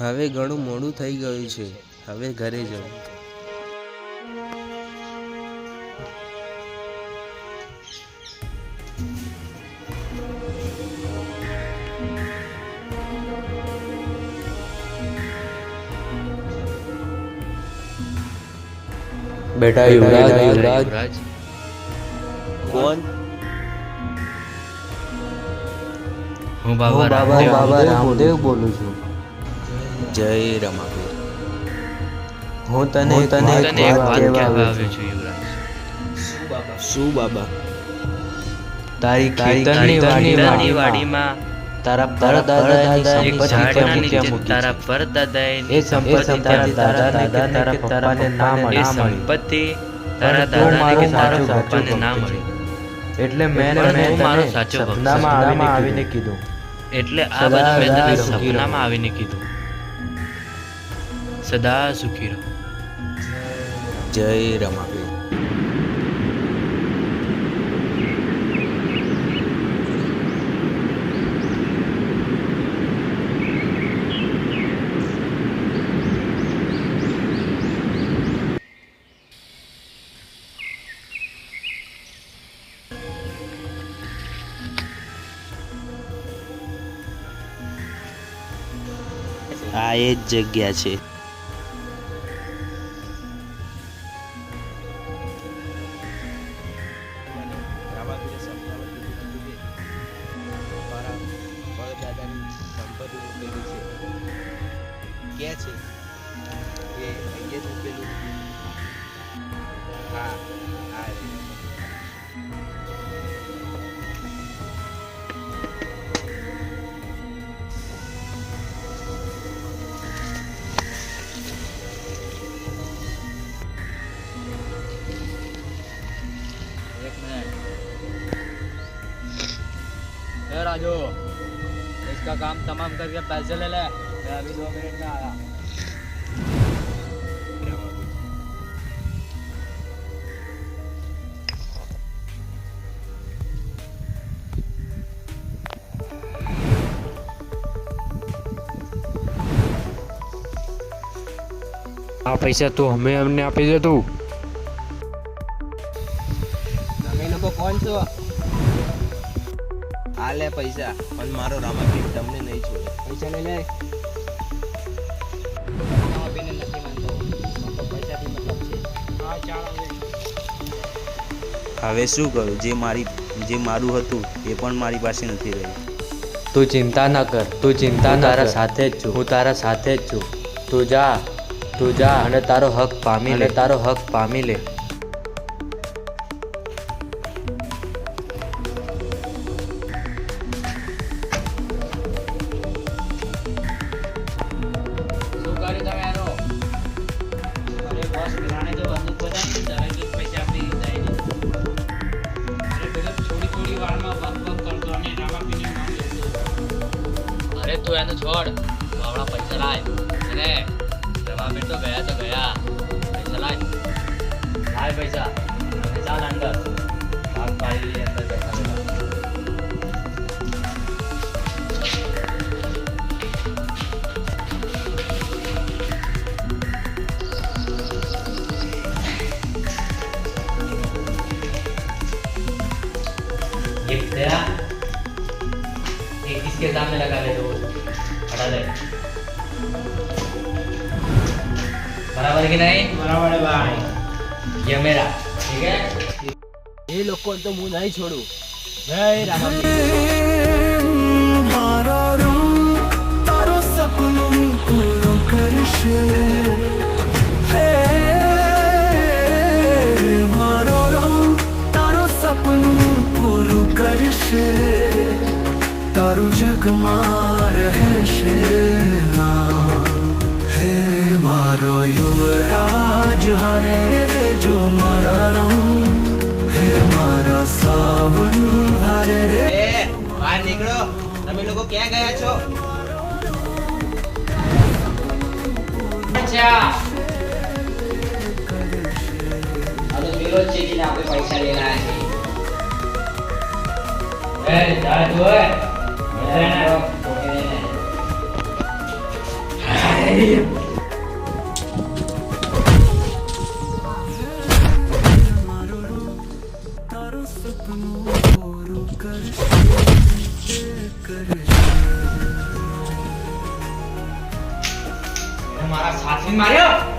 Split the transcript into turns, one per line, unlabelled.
હવે ઘણું મોડું થઈ ગયું છે. હવે ઘરે જાઉં.
બેટા યુવરાજ. યુવરાજ.
કોણ?
હું બાબા રામદેવ
બોલું છું.
જય રમાવીર.
હું તને તને
તને એક વાત
કહેવા આવ્યો છું
યુવરાજ.
શું બાબા?
તારી
તારી
ખેતરની
ખેતરની
વાડીમાં. તારા પરદાદાની સંપત્તિ ત્યાં મૂકી
તારા. પરદાદાએ
એ સંપત્તિ તારા દાદા દાદા તારા પપ્પાને ના
એ
મળી.
સંપત્તિ તારા દાદાને કે તારા પપ્પાને ના મળી.
એટલે મેં મેં
મારો સાચો.
સપનામાં આવીને કીધું.
એટલે આ બધું મેં તને. સપનામાં આવીને કીધું. સદા સુખી રહો.
જય રમાબેન. આ એ જ જગ્યા છે.
જગ્યા છે એ અહીંયા राजू इसका काम तमाम करके पैसे ले ले।
આ પૈસા તું અમે એમને આપી દે તું.
તમે લોકો કોણ છો?
આ પૈસા, પણ મારો રામાપીર તમને નહીં છોડે.
પૈસા લઈ લે. આપીને નથી માનતો તો પૈસાથી મતલબ છે હા ચાલ હવે
શું કરું? જે મારી જે મારું હતું એ પણ મારી પાસે નથી રહ્યું.
તું ચિંતા ન કર તું ચિંતા તારા
તારા
સાથે જ છું. હું તારા સાથે જ છું. તું જા તું જા અને તારો હક પામી લે. તારો હક પામી લે.
તું એને છોડ તું હમણાં પૈસા લાય અરે રવાબીર તો ગયા તો ગયા પૈસા લાય લાય પૈસા અને ચાલ અંદર ભાગ પાડી લઈએ અંદર બેઠા બેઠા ये तेरा एक इसके सामने लगा ले दो हटा दे बराबर कि नहीं बराबर है भाई ये मेरा ठीक है ये लोग को तो मुंह नहीं छोड़ू जय राम
તારું જગમાં રહેશે હે મારો યુવરાજ, હરે જો મારા રંગ. હે મારા સાવન, હરે
રે. બહાર નીકળો. તમે લોકો ક્યાં ગયા છો?
અચ્છા. પેલો ચેકીને આપણે પૈસા લેના છે. એ
જાત હોય
મારા સાથી માર્યો?